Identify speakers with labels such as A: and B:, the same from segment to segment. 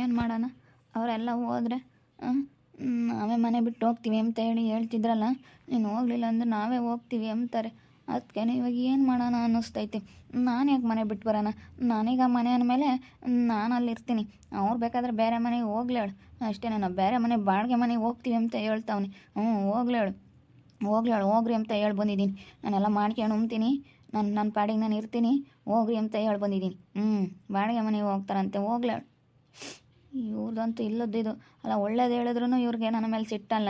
A: ಏನು ಮಾಡೋಣ? ಅವರೆಲ್ಲ ಹೋದರೆ ನಾವೇ ಮನೆ ಬಿಟ್ಟು ಹೋಗ್ತೀವಿ ಅಂತ ಹೇಳಿ ಹೇಳ್ತಿದ್ರಲ್ಲ, ನೀನು ಹೋಗ್ಲಿಲ್ಲ ಅಂದ್ರೆ ನಾವೇ ಹೋಗ್ತೀವಿ ಅಂತಾರೆ. ಅದಕ್ಕೆ ಇವಾಗ ಏನು ಮಾಡೋಣ ಅನ್ನಿಸ್ತೈತಿ. ನಾನು ಯಾಕೆ ಮನೆ ಬಿಟ್ಟು ಬರೋಣ? ನಾನೀಗ ಮನೆ ಅಂದಮೇಲೆ ನಾನು ಅಲ್ಲಿ ಇರ್ತೀನಿ ಅವ್ರು ಬೇಕಾದ್ರೆ ಬೇರೆ ಮನೆಗೆ ಹೋಗ್ಲೇಳು. ಅಷ್ಟೇ ನಾನು ಬೇರೆ ಮನೆ ಬಾಡಿಗೆ ಮನೆಗೆ ಹೋಗ್ತೀವಿ ಅಂತ ಹೇಳ್ತಾವ್ನಿ. ಹ್ಞೂ, ಹೋಗ್ಲೇಳು. ಹೋಗ್ಲೇಳು, ಹೋಗ್ರಿ ಅಂತ ಹೇಳಿ ಬಂದಿದ್ದೀನಿ. ನಾನೆಲ್ಲ ಮಾಡ್ಕೊಂಡು ಉಣ್ತೀನಿ. ನಾನು ನನ್ನ ಪಾಡಿಗೆ ನಾನು ಇರ್ತೀನಿ. ಹೋಗ್ರಿ ಅಂತ ಹೇಳಿ ಬಂದಿದ್ದೀನಿ. ಹ್ಞೂ ಬಾಡಿಗೆ ಮನೆಗೆ ಹೋಗ್ತಾರಂತೆ, ಹೋಗ್ಲೇಳು. ಇವ್ರದಂತೂ ಇಲ್ಲದ್ದು ಅಲ್ಲ, ಒಳ್ಳೇದು ಹೇಳಿದ್ರು ಇವ್ರಿಗೆ ನನ್ನ ಮೇಲೆ ಸಿಟ್ಟಲ್ಲ.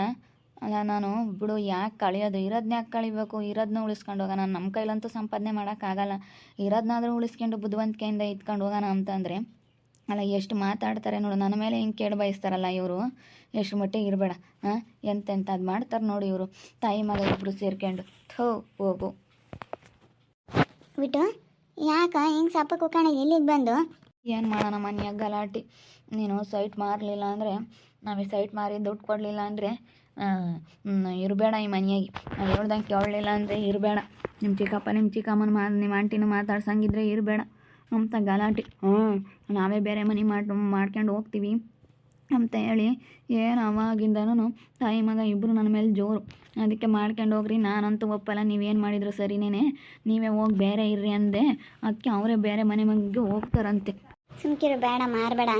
A: ಅಲ್ಲ, ನಾನು ಬಿಡು, ಯಾಕೆ ಕಳಿಯೋದು? ಇರೋದನ್ನ ಯಾಕೆ ಕಳಿಬೇಕು? ಇರೋದನ್ನ ಉಳಿಸ್ಕೊಂಡು ಹೋಗೋಣ. ನಮ್ಮ ಕೈಲಂತೂ ಸಂಪಾದನೆ ಮಾಡೋಕ್ಕಾಗಲ್ಲ. ಇರೋದನ್ನಾದರೂ ಉಳಿಸ್ಕೊಂಡು ಬುದ್ಧಿವಂತಿಕೆಯಿಂದ ಇತ್ಕೊಂಡು ಹೋಗೋಣ ಅಂತಂದರೆ, ಅಲ್ಲ, ಎಷ್ಟು ಮಾತಾಡ್ತಾರೆ ನೋಡು. ನನ್ನ ಮೇಲೆ ಹಿಂಗೆ ಕೇಳಿ ಬಯಸ್ತಾರಲ್ಲ ಇವರು. ಎಷ್ಟು ಮಟ್ಟಿಗೆ ಇರಬೇಡ, ಹಾಂ? ಅದು ಮಾಡ್ತಾರೆ ನೋಡಿ ಇವರು. ತಾಯಿ ಮಗ ಇಬ್ಬರು ಸೇರ್ಕೊಂಡು. ಥೋ, ಹೋಗು.
B: ಬಿಟ್ಟು ಯಾಕೆ? ಹಿಂಗೆ ಸಪ್ಪ ಕುಕ್ಕಣ ಇಲ್ಲಿಗೆ ಬಂದು?
A: ಏನು ಮಾಡೋಣ ಮನೆಯಾಗ ಗಲಾಟೆ. ನೀನು ಸೈಟ್ ಮಾರಲಿಲ್ಲ ಅಂದರೆ ನಾವೇ ಸೈಟ್ ಮಾರಿ ದುಡ್ಡು ಕೊಡಲಿಲ್ಲ ಅಂದರೆ ಇರಬೇಡ ಈ ಮನೆಯಾಗೆ. ನಾವು ಹೇಳ್ದಂಗೆ ಕೇಳಲಿಲ್ಲ ಅಂದರೆ ಇರಬೇಡ. ನಿಮ್ಮ ಚಿಕ್ಕಪ್ಪ ನಿಮ್ಮ ಚಿಕ್ಕಮ್ಮನ ಮಾ ನಿಮ್ಮ ಆಂಟಿನ ಮಾತಾಡ್ಸಂಗಿದ್ರೆ ಇರಬೇಡ. ಅಂತ ಗಲಾಟೆ. ಹ್ಞೂ ನಾವೇ ಬೇರೆ ಮನೆ ಮಾಡಿ, ಮಾಡ್ಕೊಂಡು ಹೋಗ್ತೀವಿ. ಅಂತ ಹೇಳಿ, ಏನು ಅವಾಗಿಂದನೂ ತಾಯಿ ಮಗ ಇಬ್ಬರು ನನ್ನ ಮೇಲೆ ಜೋರು. ಅದಕ್ಕೆ ಮಾಡ್ಕೊಂಡು ಹೋಗ್ರಿ, ನಾನಂತೂ ಒಪ್ಪಲ್ಲ, ನೀವೇನು ಮಾಡಿದ್ರು ಸರಿನೇ ನೀವೇ ಹೋಗಿ ಬೇರೆ ಇರ್ರಿ ಅಂದೆ. ಅದಕ್ಕೆ ಅವರೇ ಬೇರೆ ಮನೆ ಮನೆಗೆ ಹೋಗ್ತಾರಂತೆ.
B: ಸುಮ್ಕಿರು, ಬೇಡ, ಮಾರಬೇಡ.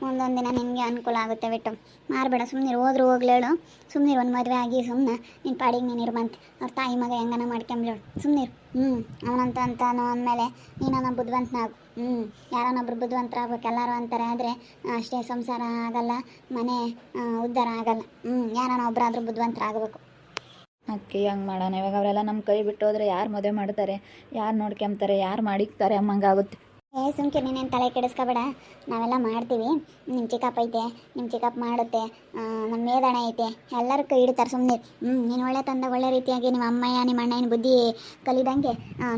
B: ಮುಂದೊಂದು ದಿನ ನಿನಗೆ ಅನುಕೂಲ ಆಗುತ್ತೆ ಬಿಟ್ಟು. ಮಾರಬೇಡ ಸುಮ್ಮನೆ ಹೋದ್ರು ಹೋಗ್ಲೇಳು ಸುಮ್ಮನೆ ಒಂದು ಮದುವೆ ಆಗಿ ಸುಮ್ಮನೆ ನಿನ್ನ ಪಾಡಿಗೆ ನೀನು ಇರ್ಬಂತೆ ಅವ್ರ ತಾಯಿ ಮಗ ಹೆಂಗನ ಮಾಡ್ಕೊಂಬ್ಲೇಳು ಸುಮ್ಮನೆ ಹ್ಞೂ ಅವನಂತ ಅಂತಾನು ಅಂದಮೇಲೆ ನೀನನ್ನ ಬುದ್ಧಿವಂತನಾಗು ಹ್ಞೂ ಯಾರನ್ನೊಬ್ರು ಬುದ್ಧಿವಂತರಾಗ್ಬೇಕು ಎಲ್ಲರೂ ಅಂತಾರೆ. ಆದರೆ ಅಷ್ಟೇ ಸಂಸಾರ ಆಗಲ್ಲ, ಮನೆ ಉದ್ಧಾರ ಆಗಲ್ಲ. ಹ್ಞೂ ಯಾರನ್ನ ಒಬ್ಬರಾದ್ರೂ ಬುದ್ಧಿವಂತರಾಗಬೇಕು
A: ಅಕ್ಕಿ, ಹಂಗೆ ಮಾಡೋಣ. ಇವಾಗ ಅವರೆಲ್ಲ ನಮ್ಮ ಕೈ ಬಿಟ್ಟು ಹೋದ್ರೆ ಯಾರು ಮದುವೆ ಮಾಡ್ತಾರೆ? ಯಾರು ನೋಡ್ಕೊಂತಾರೆ ಯಾರು ಮಾಡಿಕ್ತಾರೆ? ಅಮ್ಮಂಗಾಗುತ್ತೆ
B: ಏ, ಸುಮ್ಕೆ ನೀನೇನು ತಲೆ ಕೆಡಿಸ್ಕೋಬೇಡ. ನಾವೆಲ್ಲ ಮಾಡ್ತೀವಿ. ನಿಮ್ಮ ಚಿಕ್ಕಪ್ಪ ಐತೆ ನಿಮ್ಮ ಚಿಕ್ಕಪ್ಪ ಮಾಡುತ್ತೆ ನಮ್ಮ ಮೇದಣ ಐತೆ ಎಲ್ಲರೂ ಕೈ ಹಿಡಿತಾರೆ ಸುಮ್ಮನೆ ಹ್ಞೂ ನೀನು ಒಳ್ಳೆ ತಂದ ಒಳ್ಳೆ ರೀತಿಯಾಗಿ ನಿಮ್ಮ ಅಮ್ಮಯ್ಯ ನಿಮ್ಮ ಅಣ್ಣನ ಬುದ್ಧಿ ಕಲಿದಂಗೆ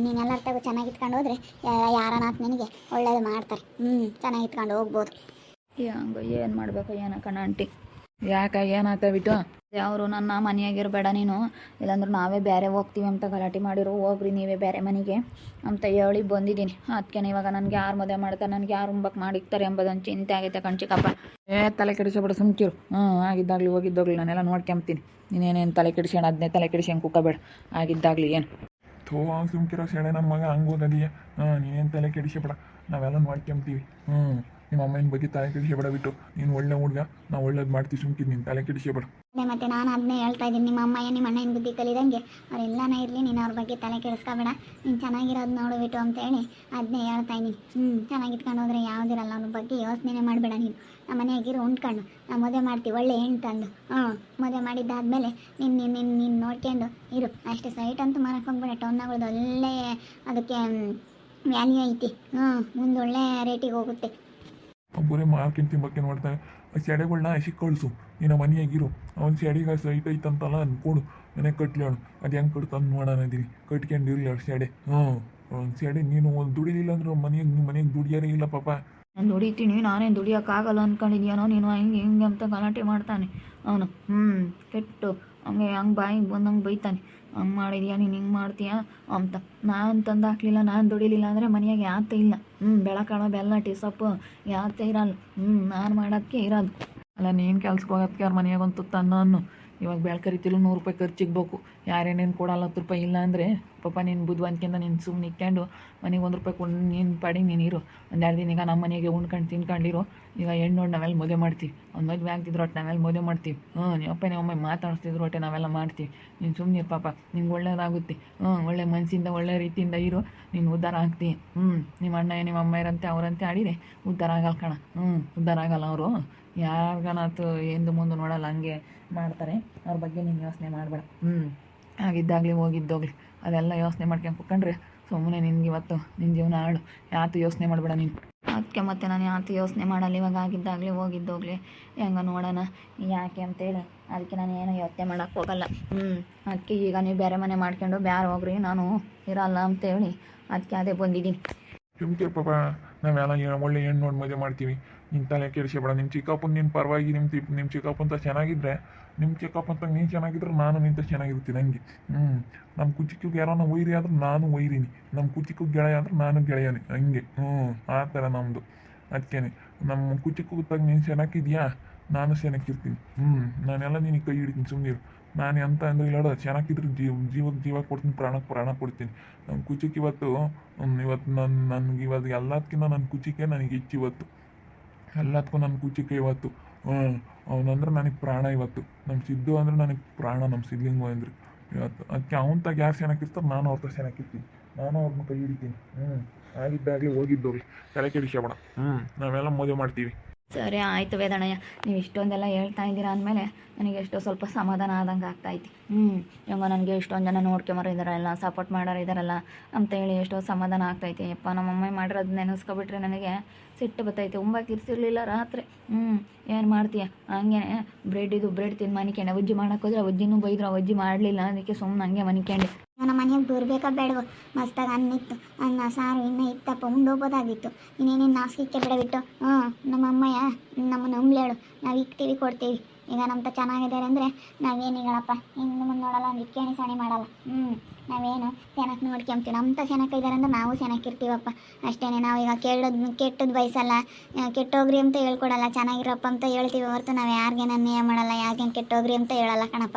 B: ನೀನು ಎಲ್ಲರ ತಗೋ ಚೆನ್ನಾಗಿ ಇಟ್ಕೊಂಡು ಹೋದ್ರೆ ಯಾರನಾತ್ ನಿನಗೆ ಒಳ್ಳೇದು ಮಾಡ್ತಾರೆ. ಹ್ಞೂ ಚೆನ್ನಾಗಿ ಇಟ್ಕೊಂಡು ಹೋಗ್ಬೋದು.
A: ಹಂಗೆ, ಏನು ಮಾಡಬೇಕು, ಏನೋ ಕಣ ಆಂಟಿ.
C: ಯಾಕೆ, ಏನಾಗ್ತಾ ಬಿಟ್ಟು?
A: ಅವರು ನನ್ನ ಮನೆಯಾಗಿರಬೇಡ ನೀನು. ಇಲ್ಲಾಂದ್ರೆ ನಾವೇ ಬೇರೆ ಹೋಗ್ತೀವಿ ಅಂತ ಗಲಾಟೆ ಮಾಡಿರು. ಹೋಗ್ರಿ ನೀವೇ ಬೇರೆ ಮನೆಗೆ. ಅಂತ ಹೇಳಿ ಬಂದಿದ್ದೀನಿ. ಅದಕ್ಕೆ ಇವಾಗ ನನಗೆ ಯಾರು ಮದುವೆ ಮಾಡ್ತಾರೆ ನನಗೆ ಯಾರು ಉಂಬಕ್ಕೆ ಮಾಡಿಕ್ತಾರೆ ಎಂಬುದೊಂದು ಚಿಂತೆ ಆಗೈತೆ ಕಣ್ಚಿಕಪ್ಪ.
C: ಏ ತಲೆ ಕೆಡಿಸಬೇಡ ಸುಮ್ಕಿರು ಹ್ಞೂ ಆಗಿದ್ದಾಗಲಿ ಹೋಗಿದ್ದಾಗ್ಲಿ ನಾನೆಲ್ಲ ನೋಡ್ಕೊಂಬ್ತೀನಿ. ನೀನೇನೇನು ತಲೆ ಕೆಡಿಸ್ಯಾಣ ಅದನ್ನೇ ತಲೆ ಕೆಡಿಸ್ಕೊಂಡು ಕುಕ್ಕಬೇಡ. ಆಗಿದ್ದಾಗಲಿ ಏನು?
D: ಥೋ ಸುಮ್ಕಿರೋ ಸೆಳೆ ನಮ್ಮ ಮಗ ಹಂಗೆ ಓದದೀಯ? ಹಾಂ ನೀನೇನು ತಲೆ ಕೆಡಿಸಬೇಡ ನಾವೆಲ್ಲ ನೋಡ್ಕೊಂಬ್ತೀವಿ. ಹ್ಞೂ. ನಿಮ್ಮ ಅಮ್ಮನ ಬಗ್ಗೆ ತಲೆ ಕೆಡಿಸಬೇಡ ಬಿಟ್ಟು. ನೀನು ಒಳ್ಳೆ ಹುಡುಗ ನಾವು ಒಳ್ಳೇದು ಮಾಡ್ತೀವಿ ಸುಮ್ಕಿದ್ ನೀನು ತಲೆ ಕೆಡಿಸಬೇಡ
B: ಅದೇ ಮತ್ತೆ ನಾನು ಅದನ್ನೇ ಹೇಳ್ತಾ ಇದ್ದೀನಿ. ನಿಮ್ಮ ಅಮ್ಮಯ್ಯ ನಿಮ್ಮ ಅಣ್ಣನ ಬುದ್ಧಿ ಕಲಿದಂಗೆ ಅವರೆಲ್ಲಾನ ಇರಲಿ ನೀನು ಅವ್ರ ಬಗ್ಗೆ ತಲೆ ಕೆಡಿಸ್ಕೋಬೇಡ. ನೀನು ಚೆನ್ನಾಗಿರೋದು ನೋಡಿಬಿಟ್ಟು ಅಂತ ಹೇಳಿ ಅದನ್ನೇ ಹೇಳ್ತಾ ಇದ್ದೀನಿ. ಹ್ಞೂ ಚೆನ್ನಾಗಿಟ್ಕೊಂಡು ಹೋದ್ರೆ ಯಾವುದಿರಲ್ಲ ಅವ್ರ ಬಗ್ಗೆ ಯೋಚನೆ ಮಾಡಬೇಡ ನೀನು. ನಮ್ಮ ಮನೆಯಾಗಿರು ಉಂಡ್ಕೊಂಡು ನಾವು ಮದುವೆ ಮಾಡ್ತೀವಿ ಒಳ್ಳೆ ಹೆಣ್ಣು ತಂದು. ಹ್ಞೂ ಮದುವೆ ಮಾಡಿದ್ದಾದಮೇಲೆ ನಿನ್ನ ನಿನ್ನ ನಿನ್ನ ನಿನ್ನ ನೋಡ್ಕೊಂಡು ಇರು. ಅಷ್ಟೇ ಸೈಟ್ ಅಂತೂ ಮಾರಕ್ಕೆ ಹೋಗ್ಬೇಡ ಆಗೋದು ಒಳ್ಳೆ ಅದಕ್ಕೆ ವ್ಯಾಲ್ಯೂ ಐತಿ. ಹ್ಞೂ ಮುಂದೆ ಒಳ್ಳೆ ರೇಟಿಗೆ ಹೋಗುತ್ತೆ.
D: ಒಬ್ಬರೇ ಮಾರ್ಕೆಟ್ ತಿಂಬಕ್ಕೆ ನೋಡ್ತಾನೆ, ಆ ಸೆಡೆಗಳನ್ನ ಹಸಿ ಕಳಿಸು, ನೀನು ಮನೆಯಾಗಿರು, ಅವ್ನು ಸೆಡೆಗೆ ಸೈಟ್ ಐತಂತಲ್ಲ ಅನ್ಕೊಡು, ಮನೆ ಕಟ್ಲಿ ಅವನು, ಅದು ಹೆಂಗೆ ಕಟ್ತಂದು ನೋಡೋಣ ಕಟ್ಕೊಂಡು ಇರಲಿ ಅವ್ರು ಸೆಡೆ, ಹ್ಞೂ ಸೆಡೆ ನೀನು ಒಂದು ದುಡಿಲಿಲ್ಲ ಅಂದ್ರೆ ಮನೆಗೆ ನಿಮ್ಮ ಮನೆಗೆ ದುಡಿಯಾರೇ ಇಲ್ಲ ಪಾಪ.
A: ನಾನು ದುಡಿತೀನಿ, ನಾನೇನು ದುಡಿಯೋಕ್ಕಾಗಲ್ಲ ಅಂದ್ಕೊಂಡಿದ್ಯಾನೋ ನೀನು ಹಂಗೆ ಹಿಂಗೆ ಅಂತ ಗಲಾಟೆ ಮಾಡ್ತಾನೆ, ಅವನು ಹ್ಞೂ ಕೆಟ್ಟು, ಹಂಗೆ ಹಂಗೆ ಬಾಯಿಗೆ ಬಂದಂಗೆ ಬೈತಾನೆ. ಹಂಗೆ ಮಾಡಿದ್ಯಾ, ನೀನು ಹಿಂಗೆ ಮಾಡ್ತೀಯಾ? ಅಂತ. ನಾನು ತಂದು ಹಾಕ್ಲಿಲ್ಲ, ನಾನು ದುಡಿಲಿಲ್ಲ ಅಂದರೆ ಮನೆಯಾಗೆ ಯಾತ ಇಲ್ಲ. ಹ್ಞೂ ಬೆಳಕಾಳ ಬೆಲ್ಲ ಟೀ ಸೊಪ್ಪು ಯಾತ ಇರಲ್ಲ. ಹ್ಞೂ ನಾನು ಮಾಡೋದಕ್ಕೆ ಇರೋದು.
C: ಅಲ್ಲ, ನೀನು ಕೆಲ್ಸಕ್ಕೆ ಹೋಗೋದಕ್ಕೆ ಅವ್ರ ಮನೆಯಾಗ ಒಂದು ತುತ್ತ ಅನ್ನ. ಇವಾಗ ಬೆಳ್ಕರಿತಿಲ್ಲ ನೂರು ರೂಪಾಯಿ ಖರ್ಚು ಬೇಕು ಯಾರೇನೇನು ಕೊಡಲ್ಲ ಹತ್ತು ರೂಪಾಯಿ ಇಲ್ಲ ಅಂದರೆ ಪಾಪ ನೀನು ಬುದ್ಧವಂತಿಕೆಯಿಂದ ನೀನು ಸುಮ್ಮನೆ ಇಕ್ಕೊಂಡು ಮನೆಗೆ ಒಂದು ರೂಪಾಯಿ ಕೊಂಡು ನೀನು ಪಾಡಿ, ನೀನು ಇರು. ಒಂದೆರಡು ದಿನ ಈಗ ನಮ್ಮ ಮನೆಗೆ ಉಣ್ಕೊಂಡು ತಿನ್ಕೊಂಡಿರು, ಈಗ ಹೆಣ್ಣು ನೋಡಿ ನಾವೆಲ್ಲ ಮದುವೆ ಮಾಡ್ತೀವಿ. ಒಂದು ಮದುವೆ ಆಗ್ತಿದ್ರು ಒಟ್ಟು ನಾವೆಲ್ಲ ಮದುವೆ ಮಾಡ್ತೀವಿ. ಹ್ಞೂ ನೀವಪ್ಪ ನೀವಮ್ಮ ಮಾತಾಡಿಸ್ತಿದ್ರು ಒಟ್ಟೆ ನಾವೆಲ್ಲ ಮಾಡ್ತೀವಿ. ನೀನು ಸುಮ್ಮನೆ ಪಾಪ, ನಿಂಗೆ ಒಳ್ಳೇದಾಗುತ್ತೆ. ಹ್ಞೂ, ಒಳ್ಳೆ ಮನಸ್ಸಿಂದ ಒಳ್ಳೆ ರೀತಿಯಿಂದ ಇರು. ನೀನು ಉದ್ಧಾರ ಆಗ್ತಿ. ಹ್ಞೂ ನಿಮ್ಮ ಅಣ್ಣ ನಿಮ್ಮ ಅಮ್ಮ ಇರಂತೆ ಅವರಂತೆ ಆಡಿರಿ ಉದ್ಧಾರ ಆಗಲ್ಲ ಕಣ. ಹ್ಞೂ ಉದ್ಧಾರ ಆಗಲ್ಲ ಅವರು. ಯಾರಿಗನಾತು ಎಂದು ಮುಂದೆ ನೋಡಲ್ಲ ಹಂಗೆ ಮಾಡ್ತಾರೆ. ಅವ್ರ ಬಗ್ಗೆ ನೀನು ಯೋಚನೆ ಮಾಡಬೇಡ. ಹ್ಞೂ ಆಗಿದ್ದಾಗಲಿ ಹೋಗಿದ್ದೋಗ್ಲಿ ಅದೆಲ್ಲ ಯೋಚನೆ ಮಾಡ್ಕೊಂಡು ಕುತ್ಕೊಂಡ್ರೆ ಸುಮ್ಮನೆ ನಿನ್ಗೆ ಇವತ್ತು ನಿನ್ನ ಜೀವನ ಹಾಳು. ಯಾತು ಯೋಚನೆ ಮಾಡಬೇಡ ನೀನು.
A: ಅದಕ್ಕೆ ಮತ್ತೆ ನಾನು ಯಾತು ಯೋಚನೆ ಮಾಡಲ್ಲ ಇವಾಗ ಆಗಿದ್ದಾಗಲಿ ಹೋಗಿದ್ದೋಗ್ಲಿ. ಹೆಂಗ ನೋಡೋಣ ಯಾಕೆ ಅಂತೇಳಿ. ಅದಕ್ಕೆ ನಾನು ಏನೂ ಯೋಚನೆ ಮಾಡೋಕ್ಕೆ ಹೋಗಲ್ಲ. ಹ್ಞೂ ಅದಕ್ಕೆ ಈಗ ನೀವು ಬೇರೆ ಮನೆ ಮಾಡ್ಕೊಂಡು ಬೇರೆ ಹೋಗ್ರಿ ನಾನು ಇರಲ್ಲ ಅಂತೇಳಿ. ಅದಕ್ಕೆ ಅದೇ ಬಂದಿದ್ದೀನಿ.
D: ಸುಮ್ಕೆ ಪಾಪ ನಾವೆಲ್ಲ ಒಳ್ಳೆ ಹೆಣ್ಣು ನೋಡಿ ಮದುವೆ ಮಾಡ್ತೀವಿ. ನಿನ್ನ ತಲೆ ಕೆಡಿಸಬೇಡ ನಿಮ್ಮ ಚಿಕ್ಕಪ್ಪನ ನಿನ್ನ ಪರವಾಗಿ ನಿಮ್ಮ ತಿಪ್ ನಿಮ್ಮ ಚಿಕ್ಕಪ್ಪಂತ ಚೆನ್ನಾಗಿದ್ರೆ ನಿಮ್ಮ ಚಿಕ್ಕಪ್ಪಂತ ನೀನು ಚೆನ್ನಾಗಿದ್ರೆ ನಾನು ನಿಂತ ಚೆನ್ನಾಗಿರ್ತೀನಿ ಹಂಗೆ. ಹ್ಞೂ ನಮ್ಮ ಕುಚಿಕಿಗೆ ಯಾರೋ ಒಯ್ರಿ ಆದ್ರೆ ನಾನು ವೈರಿನಿ. ನಮ್ಮ ಕುಚಿಕಿಗೆ ಗೆಳೆಯ ಅಂದ್ರೆ ನಾನು ಗೆಳೆಯನಿ. ಹಂಗೆ. ಹ್ಞೂ ಆ ಥರ ನಮ್ಮದು ಅದಕ್ಕೇನೆ ನಮ್ಮ ಕುಚಿ ಕೂತಾಗ ನೀನು ಚೆನ್ನಾಗಿದ್ಯಾ ನಾನು ಚೆನ್ನಾಗಿರ್ತೀನಿ ಹ್ಞೂ ನಾನೆಲ್ಲ ನಿನಗೆ ಕೈ ಹಿಡಿತೀನಿ ಸುಮ್ಮನಿರು ನಾನು ಎಂತ ಅಂದ್ರೆ ಇಲ್ಲೋಡ ಚೆನ್ನಾಗಿದ್ರೆ ಜೀವ ಜೀವಕ್ಕೆ ಜೀವ ಕೊಡ್ತೀನಿ ಪ್ರಾಣಕ್ಕೆ ಪ್ರಾಣ ಕೊಡ್ತೀನಿ. ನಮ್ಮ ಕುಚಿಕ್ ಇವತ್ತು ಇವತ್ತು ನನ್ನ ನನಗೆ ಇವತ್ತು ಎಲ್ಲದಕ್ಕಿಂತ ನನ್ನ ಕುಚಿಕೆ ನನಗೆ ಹೆಚ್ಚು ಇವತ್ತು ಎಲ್ಲದಕ್ಕೂ ನನ್ನ ಕುಚಿಕೆ ಇವತ್ತು. ಹ್ಞೂ ಅವನಂದ್ರೆ ನನಗೆ ಪ್ರಾಣ ಇವತ್ತು. ನಮ್ಮ ಸಿದ್ದು ಅಂದ್ರೆ ನನಗೆ ಪ್ರಾಣ ನಮ್ಮ ಸಿದ್ಲಿಂಗು ಅಂದ್ರೆ. ಇವತ್ತು ಅದಕ್ಕೆ ಅವನ ಗ್ಯಾಸ್ ಯಾರು ಚೆನ್ನಾಗಿರ್ತಾರೆ ನಾನು ಅವ್ರ ಕಷ್ಟ ಚೆನ್ನಾಗಿರ್ತೀನಿ ನಾನು ಅವ್ರನ್ನ ಕೈ ಹಿಡಿತೀನಿ. ಹ್ಞೂ ಆಗಿದ್ದಾಗಲಿ ಹೋಗಿದ್ದವ್ರಿ ತಲೆ ಕೆಡಿಸ್ಕೊಬೇಡ ಹ್ಞೂ. ನಾವೆಲ್ಲ ಮದುವೆ ಮಾಡ್ತೀವಿ.
A: ಸರಿ, ಆಯಿತು ವೇದಣ್ಣಯ್ಯ. ನೀವು ಇಷ್ಟೊಂದೆಲ್ಲ ಹೇಳ್ತಾ ಇದ್ದೀರಾ ಅಂದಮೇಲೆ ನನಗೆ ಎಷ್ಟೋ ಸ್ವಲ್ಪ ಸಮಾಧಾನ ಆದಂಗೆ ಆಗ್ತಾಯಿತ್ತು. ಹ್ಞೂ ಹೆಂಗೋ ನನಗೆ ಇಷ್ಟೊಂದು ಜನ ನೋಡ್ಕೊಂಬರೋ ಇದ್ದಾರಲ್ಲ ಸಪೋರ್ಟ್ ಮಾಡೋರು ಇದ್ದಾರಲ್ಲ ಅಂತ ಹೇಳಿ ಎಷ್ಟೋ ಸಮಾಧಾನ ಆಗ್ತೈತಿ ಯಪ್ಪ ನಮ್ಮಮ್ಮ ಮಾಡಿರೋದು ನೆನೆಸ್ಕೊಬಿಟ್ರೆ ನನಗೆ ಸಿಟ್ಟು ಬರ್ತೈತೆ ತುಂಬ ಕಿರ್ಸಿರ್ಲಿಲ್ಲ ರಾತ್ರಿ. ಹ್ಞೂ ಏನು ಮಾಡ್ತೀಯ? ಹಂಗೆ ಬ್ರೆಡ್ ಇದು ಬ್ರೆಡ್ ತಿಂದು ಮನಿಕೊಂಡೆ ಉಜ್ಜಿ ಮಾಡೋಕ್ಕೋದ್ರೆ ಉಜ್ಜಿನೂ ಬೈದ್ರು ಉಜ್ಜಿ ಮಾಡಲಿಲ್ಲ. ಅದಕ್ಕೆ ಸುಮ್ಮನೆ ಹಂಗೆ ಮನಿಕೊಂಡೆ.
B: ಮನೆಗೆ ಬರ್ಬೇಕಾ ಬೇಡವೋ? ಮಸ್ತಾಗಿ ಅನ್ನಿತ್ತು ಅನ್ನ ಸಾರು ಇನ್ನ ಇತ್ತಪ್ಪ ಉಂಡೋಗ್ಬೋದಾಗಿತ್ತು ಇನ್ನೇನೇನು ನಾಸಿಕೆ ಬಿಡಬಿಟ್ಟು ಹ್ಞೂ ನಮ್ಮ ಅಮ್ಮಯ್ಯ ನಮ್ಮನ್ನು ಉಂಬ್ಲೇಳು ನಾವು ಇಕ್ತೀವಿ ಕೊಡ್ತೀವಿ. ಈಗ ನಮ್ತ ಚೆನ್ನಾಗಿದ್ದಾರೆ ಅಂದರೆ ನಾವೇನಿಗಳಪ್ಪ? ಇನ್ನು ಮುಂದೆ ನೋಡಲ್ಲ ಒಂದು ಸಾಣಿ ಮಾಡಲ್ಲ. ಹ್ಞೂ ನಾವೇನು ಚೆನ್ನಾಗಿ ನೋಡ್ಕೊಂತೀವಿ. ನಮ್ತ ಚೆನ್ನಾಗಿದ್ದಾರೆ ಅಂದ್ರೆ ನಾವು ಚೆನ್ನಾಗಿರ್ತೀವಪ್ಪ ಅಷ್ಟೇ ನಾವು ಈಗ ಕೇಳೋದು ಕೆಟ್ಟದ್ದು ಬಯಸಲ್ಲ. ಆ, ಕೆಟ್ಟೋಗ್ರಿ ಅಂತ ಹೇಳ್ಕೊಡಲ್ಲ. ಚೆನ್ನಾಗಿರಪ್ಪ ಅಂತ ಹೇಳ್ತೀವಿ ಹೊರತು ನಾವು ಯಾರಿಗೇನು ಅನ್ಯಾಯ ಮಾಡಲ್ಲ ಯಾರಿಗೇನು ಕೆಟ್ಟೋಗ್ರಿ ಅಂತ ಹೇಳಲ್ಲ ಕಣಪ್ಪ.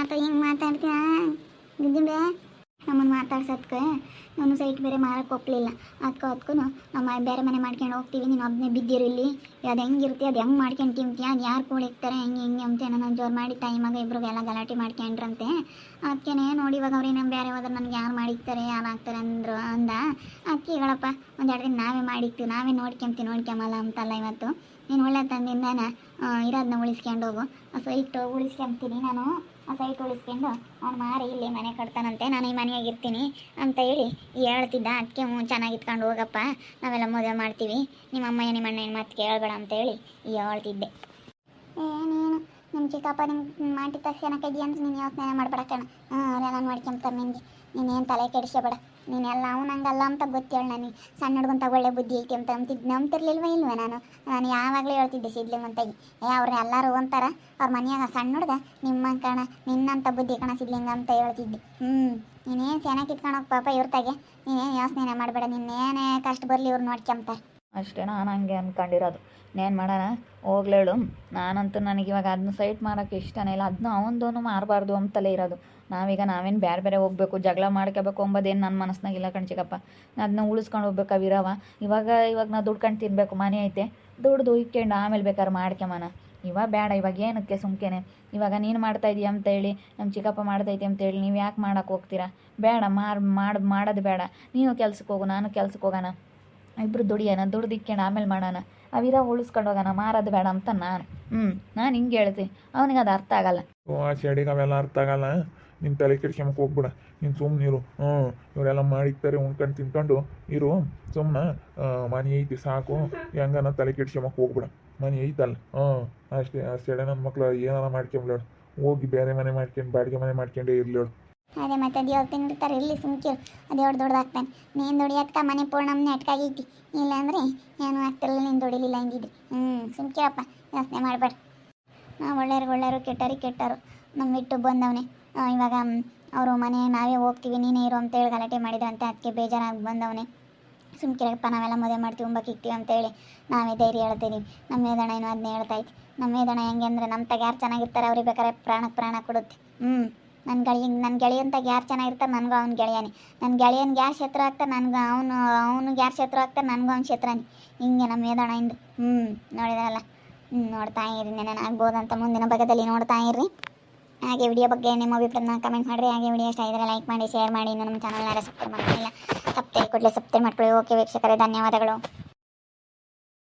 B: ಆತ ಹಿಂಗೆ ಮಾತಾಡ್ತೀಯಾ ಗಿದ್ದಿಂಬೆ ನಮ್ಮನ್ನು ನಾನು ಸೈಟ್ ಬೇರೆ ಮಾರಕ್ಕೆ ಒಪ್ಪಲಿಲ್ಲ ಅದಕ್ಕೆ ಅದಕ್ಕೂ ನಮ್ಮ ಬೇರೆ ಮನೆ ಮಾಡ್ಕೊಂಡು ಹೋಗ್ತೀವಿ. ನೀನು ಒಬ್ಬನೇ ಬಿದ್ದಿರಲಿ ಅದು ಹೆಂಗಿರ್ತಿ ಅದು ಹೆಂಗೆ ಮಾಡ್ಕೊಂಡು ತಿಂತೀಯ? ಅದು ಯಾರು ಕೂಡ ಇರ್ತಾರೆ ಹೆಂಗೆ, ಹಿಂಗೆ ಅಂತ ನಾನು ಜೋರು ಮಾಡಿ ತಾಯಿ ಮಗ ಇಬ್ರಿಗೆಲ್ಲ ಗಲಾಟೆ ಮಾಡ್ಕೊಂಡ್ರಂತೆ. ಅದಕ್ಕೆ ನೋಡಿ ಇವಾಗ ಅವ್ರಿಗೆ ನಮ್ಮ ಬೇರೆ ಹೋದ್ರೆ ನನಗೆ ಯಾರು ಮಾಡಿಕ್ತಾರೆ ಯಾರು ಆಗ್ತಾರೆ ಅಂದರು ಅಂದ. ಅದಕ್ಕೆ ಒಂದು ಎರಡು ದಿನ ನಾವೇ ಮಾಡಿಕ್ತೀವಿ ನಾವೇ ನೋಡ್ಕೊಂತೀವಿ. ನೋಡ್ಕೊಂಬಲ್ಲ ಅಂತಲ್ಲ ಇವತ್ತು. ನೀನು ಒಳ್ಳೆ ತಂದಿಂದನ ಇರೋದನ್ನ ಉಳಿಸ್ಕೊಂಡು ಹೋಗು. ಆ, ಸೈಟ್ ಉಳಿಸ್ಕೊಂತೀನಿ ನಾನು. ಸೈಟ್ ಉಳಿಸ್ಕೊಂಡು ಅವ್ನು ಮಾರಿ ಇಲ್ಲಿ ಮನೆ ಕಟ್ತಾನಂತೆ, ನಾನು ಈ ಮನೆಯಾಗ ಇರ್ತೀನಿ ಅಂತ ಹೇಳಿ ಹೇಳ್ತಿದ್ದ. ಅದಕ್ಕೆ ಹ್ಞೂ ಚೆನ್ನಾಗಿ ಇಟ್ಕೊಂಡು ಹೋಗಪ್ಪ, ನಾವೆಲ್ಲ ಮದುವೆ ಮಾಡ್ತೀವಿ. ನಿಮ್ಮ ಅಮ್ಮ ನಿಮ್ಮ ಅಣ್ಣ ಏನು ಮಾತು ಕೇಳಬೇಡ ಅಂತೇಳಿ ಹೇಳ್ತಿದ್ದೆ. ಏನೇನು ನೀನು ನಿಮ್ಮ ಚಿಕ್ಕಪ್ಪ ನಿಮ್ಮ ಮಾಟಿ ತಕ್ಷಣ ಕೈದಿ ಅಂತ ನೀನು ಸ್ನೇಹ ಮಾಡಬೇಡ ಕಣ. ಹಾಂ ಮಾಡ್ಕೊಂತಾರೆ ನೋಡ್ಕೊಂತಾರೆ ನಿಮಗೆ ನೀನೇನು ತಲೆ ಕೆಡಿಸ್ಕೋಬೇಡ. ನೀನೆಲ್ಲ ಅವನಂಗಲ್ಲ ಅಂತ ಗೊತ್ತೇಳು ನನಗೆ ಸಣ್ಣ ಹುಡುಗಂತ ಒಳ್ಳೆ ಬುದ್ಧಿ ಐತಿ ಅಂತ ಅಂತಿದ್ದು ನಂಬ್ತಿರ್ಲಿಲ್ವ ಇಲ್ವೇ ನಾನು? ನಾನು ಯಾವಾಗಲೂ ಹೇಳ್ತಿದ್ದೆ ಸಿದ್ಲಿಂಗಂತಾಗಿ ಏ ಅವ್ರು ಎಲ್ಲರೂ ಅಂತಾರ ಅವ್ರ ಮನೆಯಾಗ ಸಣ್ಣ ಹುಡುಗ, ನಿಮ್ಮ ಕಣ, ನಿನ್ನಂತ ಬುದ್ಧಿ ಕಣ ಸಿದ್ಲಿಂಗ ಅಂತ ಹೇಳ್ತಿದ್ದೆ. ಹ್ಞೂ ನೀನೇನು ಚೆನ್ನಾಗಿ ಇಟ್ಕೊಳಕ್ಕೆ ಪಾಪ ಇವ್ರ ತಾಗೆ? ನೀನೇನು ಯೋಚನೆ ಮಾಡಬೇಡ, ನಿನ್ನೇನೇ ಕಷ್ಟ ಬರಲಿ ಇವ್ರು ನೋಡ್ಕೊಂತಾರೆ
A: ಅಷ್ಟೇ ನಾನು ಹಂಗೆ ಅಂದ್ಕೊಂಡಿರೋದು ಇನ್ನೇನು ಮಾಡೋಣ? ಹೋಗ್ಲೇಳು ನಾನಂತೂ ನನಗೆ ಇವಾಗ ಅದನ್ನ ಸೈಟ್ ಮಾಡೋಕ್ಕೆ ಇಷ್ಟನೇ ಇಲ್ಲ. ಅದನ್ನ ಅವನದೂ ಮಾರಬಾರ್ದು ಅಂತಲೇ ಇರೋದು. ನಾವೀಗ ನಾವೇನು ಬೇರೆ ಬೇರೆ ಹೋಗ್ಬೇಕು, ಜಗಳ ಮಾಡ್ಕೋಬೇಕು ಅಂಬೋದೇನು ನನ್ನ ಮನಸ್ಸಿನಾಗಿಲ್ಲ ಇಲ್ಲ ಕಣ್ಚಿಕಪ್ಪ ಅದನ್ನ ಉಳಿಸ್ಕೊಂಡು ಹೋಗ್ಬೇಕು ವಿರವ ಇವಾಗ ಇವಾಗ ನಾವು ದುಡ್ಕೊಂಡು ತಿನ್ನಬೇಕು ಮನೆ ಐತೆ. ದುಡ್ದು ಇಕ್ಕೊಂಡು ಆಮೇಲೆ ಬೇಕಾದ್ರೆ ಮಾಡ್ಕೊಂಬನ ಇವಾಗ ಬೇಡ ಇವಾಗ ಏನಕ್ಕೆ ಸುಮ್ಕೆನೆ? ಇವಾಗ ನೀನು ಮಾಡ್ತಾ ಇದೀಯ ಅಂತ ಹೇಳಿ ನಮ್ಮ ಚಿಕ್ಕಪ್ಪ ಮಾಡ್ತೈತಿ ಅಂತ ಹೇಳಿ ನೀವು ಯಾಕೆ ಮಾಡೋಕೆ ಹೋಗ್ತೀರಾ? ಬೇಡ ಮಾರ್, ಮಾಡಿ, ಮಾಡೋದು ಬೇಡ ನೀನು ಕೆಲ್ಸಕ್ಕೆ ಹೋಗು, ನಾನು ಕೆಲ್ಸಕ್ಕೆ ಹೋಗೋಣ. ಇಬ್ಬರು ದುಡಿಯೋಣ ದುಡ್ದು ಇಕ್ಕೊಂಡು ಆಮೇಲೆ ಮಾಡೋಣ ಅವಿರ ಉಳಿಸ್ಕೊಂಡು ಹೋಗೋಣ ಮಾರೋದು ಬೇಡ ಅಂತ ನಾನು. ಹ್ಞೂ ನಾನು ಹಿಂಗೆ ಹೇಳ್ತೀನಿ ಅವನಿಗೆ ಅದು ಅರ್ಥ ಆಗಲ್ಲ.
D: ಓ, ಆ ಶೆಡಿಗೆ ಅವೆಲ್ಲ ಅರ್ಥ ಆಗಲ್ಲ ನಿನ್ನ ತಲೆ ಕೆಡ್ಸ್ಕೊಂಬಕ್ಕೆ ಹೋಗ್ಬಿಡ. ನೀನು ಸುಮ್ಮನೆ ಇರು. ಹ್ಞೂ ಇವರೆಲ್ಲ ಮಾಡಿಕ್ತಾರೆ ಉಣ್ಕೊಂಡು ತಿನ್ಕೊಂಡು ಇರು. ಸುಮ್ಮನೆ ಮನೆ ಐತಿ, ಸಾಕು. ಹೆಂಗನ ತಲೆ ಕೆಡ್ಸ್ಕೊಂಬಕ್ಕೆ ಹೋಗ್ಬಿಡ. ಮನೆ ಐತಲ್ಲ ಹ್ಞೂ ಅಷ್ಟೇ, ಆ ಸೆಡೆ ನನ್ನ ಮಕ್ಳು ಏನಾರ ಮಾಡ್ಕೊಂಬ್ಲೇಳು ಹೋಗಿ ಬೇರೆ ಮನೆ ಮಾಡ್ಕೊಂಡು, ಬಾಡಿಗೆ ಮನೆ ಮಾಡ್ಕೊಂಡೇ ಇರ್ಲೇಳು
B: ಅದೇ ಮತ್ತೆ ದೇವ್ರು ತಿಂದಿರ್ತಾರೆ, ಇಲ್ಲಿ ಸುಮ್ಕಿರು. ಅದೇ ಅವ್ರು ದೊಡ್ಡದಾಗ್ತಾನೆ ನೀನು ದುಡಿಯೋದ್ಕ ಮನೆ ಪೂರ್ಣಮ್ಮನೆ ಅಟ್ಕಾಗೈತಿ ಇಲ್ಲ ಅಂದರೆ ಏನು ಆಗ್ತಿರಲಿಲ್ಲ, ನೀನು ದುಡಿಲಿಲ್ಲ ಹಿಂಗಿದ್ರಿ ಹ್ಞೂ ಸುಮ್ಕಿರಪ್ಪ, ಯೋಚನೆ ಮಾಡಬೇಡ. ನಾವು ಒಳ್ಳೆಯರು ಒಳ್ಳೆಯವರು ಕೆಟ್ಟರು ಕೆಟ್ಟರು ನಮ್ಮ ಬಿಟ್ಟು ಬಂದವನೇ. ಇವಾಗ ಅವರು ಮನೆ ನಾವೇ ಹೋಗ್ತೀವಿ, ನೀನೇ ಇರು ಅಂತೇಳಿ ಗಲಾಟೆ ಮಾಡಿದ್ರಂತೆ, ಅದಕ್ಕೆ ಬೇಜಾರಾಗಿ ಬಂದವನೇ. ಸುಮ್ಕಿರಪ್ಪ, ನಾವೆಲ್ಲ ಮದುವೆ ಮಾಡ್ತೀವಿ ಉಂಬಕ್ಕೆ ಇಕ್ತೀವಿ ಅಂತೇಳಿ ನಾವೇ ಧೈರ್ಯ ಹೇಳ್ತೀವಿ ನಮ್ಮ ದಣ ಏನು ಅದನ್ನೇ ಹೇಳ್ತಾ ಐತಿ. ನಮ್ಮ ವೇದಣ ಹೆಂಗೆ ಅಂದರೆ ನಮ್ಮ ತಗ ಯಾರು ಚೆನ್ನಾಗಿರ್ತಾರೆ, ಅವ್ರಿಗೆ ಬೇಕಾದ್ರೆ ಪ್ರಾಣಕ್ಕೆ ಪ್ರಾಣ ಕೊಡುತ್ತೆ. ಹ್ಞೂ ನನ್ನ ಗೆಳೆಯ ನನ್ನ ಗೆಳೆಯಂತಾಗ ಯಾರು ಚೆನ್ನಾಗಿರ್ತಾರೆ ನನಗೂ ಅವ್ನ ಗೆಳೆಯನೇ. ನನ್ನ ಗೆಳೆಯನ್ಗೆ ಯಾರು ಶತ್ರು ಆಗ್ತಾರೆ ನನ್ಗೆ ಅವನು ಅವನಿಗೆ ಯಾರು ಶತ್ರು ಆಗ್ತಾರೆ ನನಗೂ ಅವ್ನ ಶತ್ರುನೇ ಹಿಂಗೆ ನಮ್ಮ ವೇದಣ ಇಂದು ಹ್ಞೂ ನೋಡಿದ್ರಲ್ಲ? ಹ್ಞೂ ನೋಡ್ತಾ ಇರಿ ನೆನೆ ಆಗ್ಬೋದಂತ ಮುಂದಿನ ಭಾಗದಲ್ಲಿ ನೋಡ್ತಾ ಇರ್ರಿ ಹಾಗೆ ವಿಡಿಯೋ ಬಗ್ಗೆ ನಿಮ್ಮ ಅಭಿಪ್ರಾಯನ ಕಮೆಂಟ್ ಮಾಡಿರಿ. ಹಾಗೆ ವಿಡಿಯೋ ಇಷ್ಟ ಇದ್ದರೆ ಲೈಕ್ ಮಾಡಿ ಶೇರ್ ಮಾಡಿ. ಇನ್ನು ನಮ್ಮ ಚಾನಲ್ನಾರ ಸಬ್ಸ್ಕ್ರೈಬ್ ಮಾಡ್ಕೊಂಡಿಲ್ಲ ಸಬ್ಸ್ಕ್ರೈಬ್ ಕೊಡಲಿ ಸಬ್ಸ್ಕ್ರೈಬ್ ಮಾಡ್ಕೊಳ್ಳಿ. ಓಕೆ ವೀಕ್ಷಕರೇ, ಧನ್ಯವಾದಗಳು.